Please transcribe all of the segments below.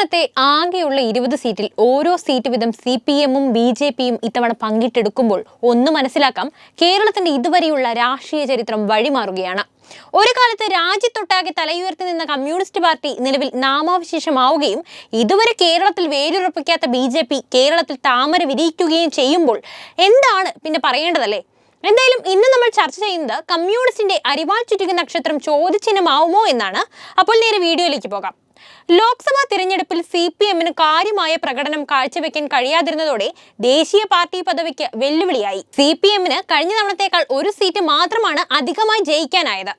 സംസ്ഥാനത്തെ ആകെയുള്ള ഇരുപത് സീറ്റിൽ ഓരോ സീറ്റ് വീതം സി പി എമ്മും ബി ജെ പിയും ഇത്തവണ പങ്കിട്ടെടുക്കുമ്പോൾ ഒന്ന് മനസ്സിലാക്കാം കേരളത്തിന്റെ ഇതുവരെയുള്ള രാഷ്ട്രീയ ചരിത്രം വഴിമാറുകയാണ്. ഒരു കാലത്ത് രാജ്യത്തൊട്ടാകെ തലയുയർത്തി നിന്ന കമ്മ്യൂണിസ്റ്റ് പാർട്ടി നിലവിൽ നാമാവശേഷമാവുകയും ഇതുവരെ കേരളത്തിൽ വേരുറപ്പിക്കാത്ത ബി ജെ പി കേരളത്തിൽ താമര വിരിയിക്കുകയും ചെയ്യുമ്പോൾ എന്താണ് പിന്നെ പറയേണ്ടതല്ലേ? എന്തായാലും ഇന്ന് നമ്മൾ ചർച്ച ചെയ്യുന്നത് കമ്മ്യൂണിസ്റ്റിന്റെ അരിവാൾ ചുറ്റുക നക്ഷത്രം ചോദ്യചിഹ്നമാവുമോ എന്നാണ്. അപ്പോൾ നേരെ വീഡിയോയിലേക്ക് പോകാം. ലോക്സഭാ തിരഞ്ഞെടുപ്പിൽ സി പി എമ്മിന് കാര്യമായ പ്രകടനം കാഴ്ചവെക്കാൻ കഴിയാതിരുന്നതോടെ ദേശീയ പാർട്ടി പദവിക്ക് വെല്ലുവിളിയായി. സി പി എമ്മിന് കഴിഞ്ഞ തവണത്തേക്കാൾ ഒരു സീറ്റ് മാത്രമാണ് അധികമായി ജയിക്കാനായത്.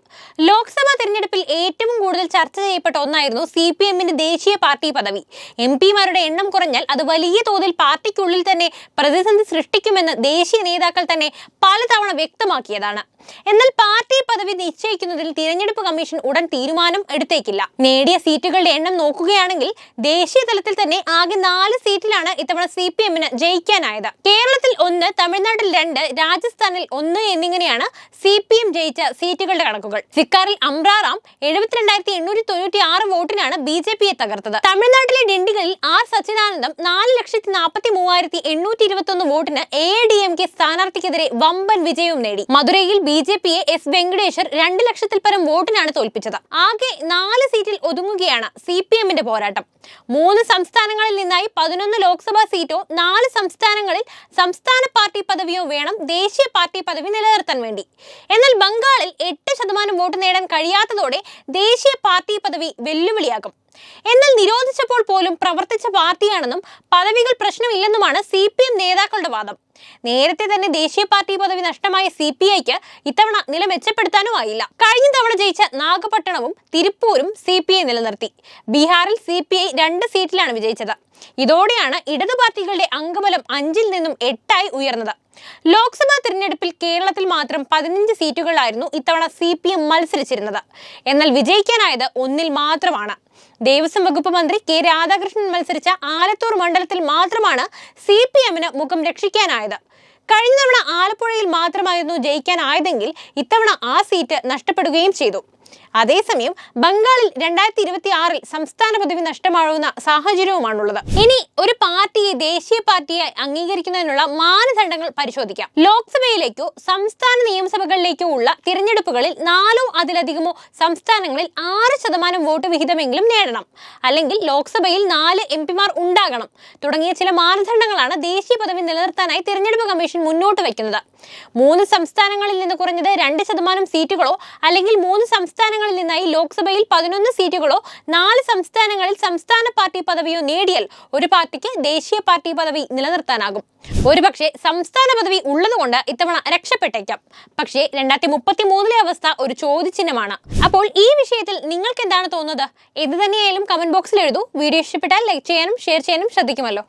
ലോക്സഭാ തിരഞ്ഞെടുപ്പിൽ ഏറ്റവും കൂടുതൽ ചർച്ച ചെയ്യപ്പെട്ട ഒന്നായിരുന്നു സി പി എമ്മിന്റെ ദേശീയ പാർട്ടി പദവി. എം പിമാരുടെ എണ്ണം കുറഞ്ഞാൽ അത് വലിയ തോതിൽ പാർട്ടിക്കുള്ളിൽ തന്നെ പ്രതിസന്ധി സൃഷ്ടിക്കുമെന്ന് ദേശീയ നേതാക്കൾ തന്നെ പലതവണ വ്യക്തമാക്കിയതാണ്. എന്നാൽ പാർട്ടി പദവി നിശ്ചയിക്കുന്നതിൽ തിരഞ്ഞെടുപ്പ് കമ്മീഷൻ ഉടൻ തീരുമാനം എടുത്തേക്കില്ല. നേടിയ സീറ്റുകളുടെ എണ്ണം നോക്കുകയാണെങ്കിൽ ദേശീയ തലത്തിൽ തന്നെ ആകെ നാല് സീറ്റിലാണ് ഇത്തവണ സി പി എമ്മിന് ജയിക്കാനായത്. കേരളത്തിൽ ഒന്ന് തമിഴ്നാട്ടിൽ രണ്ട് രാജസ്ഥാനിൽ ഒന്ന് എന്നിങ്ങനെയാണ് സി പി എം ജയിച്ച സീറ്റുകളുടെ കണക്കുകൾ. സിക്കാറിൽ അംറാറാം എഴുപത്തിരണ്ടായിരത്തി എണ്ണൂറ്റി തൊണ്ണൂറ്റി ആറ് വോട്ടിനാണ് ബി ജെ പിയെ തകർത്തത്. തമിഴ്നാട്ടിലെ ഡിണ്ടികളിൽ ആർ സച്ചിദാനന്ദം നാല് ലക്ഷത്തി നാൽപ്പത്തി മൂവായിരത്തി എണ്ണൂറ്റി ഇരുപത്തി ഒന്ന് വോട്ടിന് എ ഡി എം കെ സ്ഥാനാർത്ഥിക്കെതിരെ വമ്പൻ വിജയവും നേടി. മധുരയിൽ ബി ജെ പിയെ എസ് വെങ്കടേശ്വർ രണ്ട് ലക്ഷത്തിൽ പരം വോട്ടിനാണ് തോൽപ്പിച്ചത്. ആകെ നാല് സീറ്റിൽ ഒതുങ്ങുകയാണ് സി പി എമ്മിന്റെ പോരാട്ടം. മൂന്ന് സംസ്ഥാനങ്ങളിൽ നിന്നായി പതിനൊന്ന് ലോക്സഭാ സീറ്റോ നാല് സംസ്ഥാനങ്ങളിൽ സംസ്ഥാന പാർട്ടി പദവിയോ വേണം ദേശീയ പാർട്ടി പദവി നിലനിർത്താൻ വേണ്ടി. എന്നാൽ ബംഗാളിൽ എട്ട് ശതമാനം വോട്ട് നേടാൻ കഴിയാത്തതോടെ ദേശീയ പാർട്ടി പദവി വെല്ലുവിളിയാകും. എന്നാൽ നിരോധിച്ചപ്പോൾ പോലും പ്രവർത്തിച്ച പാർട്ടിയാണെന്നും പദവികൾ പ്രശ്നമില്ലെന്നുമാണ് സി പി എം നേതാക്കളുടെ വാദം. നേരത്തെ തന്നെ ദേശീയ പാർട്ടി പദവി നഷ്ടമായ സി പി ഐക്ക് ഇത്തവണ നില മെച്ചപ്പെടുത്താനും ആയില്ല. കഴിഞ്ഞ തവണ ജയിച്ച നാഗപട്ടണവും തിരുപ്പൂരും സി പി ഐ നിലനിർത്തി. ബീഹാറിൽ സി പി ഐ രണ്ട് സീറ്റിലാണ് വിജയിച്ചത്. ഇതോടെയാണ് ഇടതു പാർട്ടികളുടെ അംഗബലം അഞ്ചിൽ നിന്നും എട്ടായി ഉയർന്നത്. ലോക്സഭാ തിരഞ്ഞെടുപ്പിൽ കേരളത്തിൽ മാത്രം പതിനഞ്ച് സീറ്റുകളിലായിരുന്നു ഇത്തവണ സി പി എം മത്സരിച്ചിരുന്നത്. എന്നാൽ വിജയിക്കാനായത് ഒന്നിൽ മാത്രമാണ്. ദേവസ്വം വകുപ്പ് മന്ത്രി കെ രാധാകൃഷ്ണൻ മത്സരിച്ച ആലത്തൂർ മണ്ഡലത്തിൽ മാത്രമാണ് സി പി എമ്മിന് മുഖം രക്ഷിക്കാനായത്. കഴിഞ്ഞ തവണ ആലപ്പുഴയിൽ മാത്രമായിരുന്നു ജയിക്കാനായതെങ്കിൽ ഇത്തവണ ആ സീറ്റ് നഷ്ടപ്പെടുകയും ചെയ്തു. അതേസമയം ബംഗാളിൽ രണ്ടായിരത്തി ഇരുപത്തി ആറിൽ സംസ്ഥാന പദവി നഷ്ടമാകുന്ന സാഹചര്യവുമാണുള്ളത്. ഇനി ഒരു പാർട്ടിയെ ദേശീയ പാർട്ടിയായി അംഗീകരിക്കുന്നതിനുള്ള മാനദണ്ഡങ്ങൾ പരിശോധിക്കാം. ലോക്സഭയിലേക്കോ സംസ്ഥാന നിയമസഭകളിലേക്കോ ഉള്ള തിരഞ്ഞെടുപ്പുകളിൽ നാലോ അതിലധികമോ സംസ്ഥാനങ്ങളിൽ ആറ് ശതമാനം വോട്ട് വിഹിതമെങ്കിലും നേടണം. അല്ലെങ്കിൽ ലോക്സഭയിൽ നാല് എം പിമാർ ഉണ്ടാകണം. തുടങ്ങിയ ചില മാനദണ്ഡങ്ങളാണ് ദേശീയ പദവി നിലനിർത്താനായി തിരഞ്ഞെടുപ്പ് കമ്മീഷൻ മുന്നോട്ട് വയ്ക്കുന്നത്. മൂന്ന് സംസ്ഥാനങ്ങളിൽ നിന്ന് കുറഞ്ഞത് രണ്ട് ശതമാനം സീറ്റുകളോ അല്ലെങ്കിൽ മൂന്ന് സംസ്ഥാനങ്ങളിൽ നിന്നായി ലോക്സഭയിൽ പതിനൊന്ന് സീറ്റുകളോ നാല് സംസ്ഥാനങ്ങളിൽ സംസ്ഥാന പാർട്ടി പദവിയോ നേടിയാൽ ഒരു പാർട്ടിക്ക് ദേശീയ പാർട്ടി പദവി നിലനിർത്താനാകും. ഒരുപക്ഷെ സംസ്ഥാന പദവി ഉള്ളതുകൊണ്ട് ഇത്തവണ രക്ഷപ്പെട്ടേക്കാം. പക്ഷേ രണ്ടായിരത്തി മുപ്പത്തി മൂന്നിലെ അവസ്ഥ ഒരു ചോദ്യചിഹ്നമാണ്. അപ്പോൾ ഈ വിഷയത്തിൽ നിങ്ങൾക്ക് എന്താണ് തോന്നുന്നത്? എന്ത് തന്നെയായാലും കമന്റ് ബോക്സിൽ എഴുതൂ. വീഡിയോ ഇഷ്ടപ്പെട്ടാൽ ലൈക്ക് ചെയ്യാനും ഷെയർ ചെയ്യാനും ശ്രദ്ധിക്കുമല്ലോ.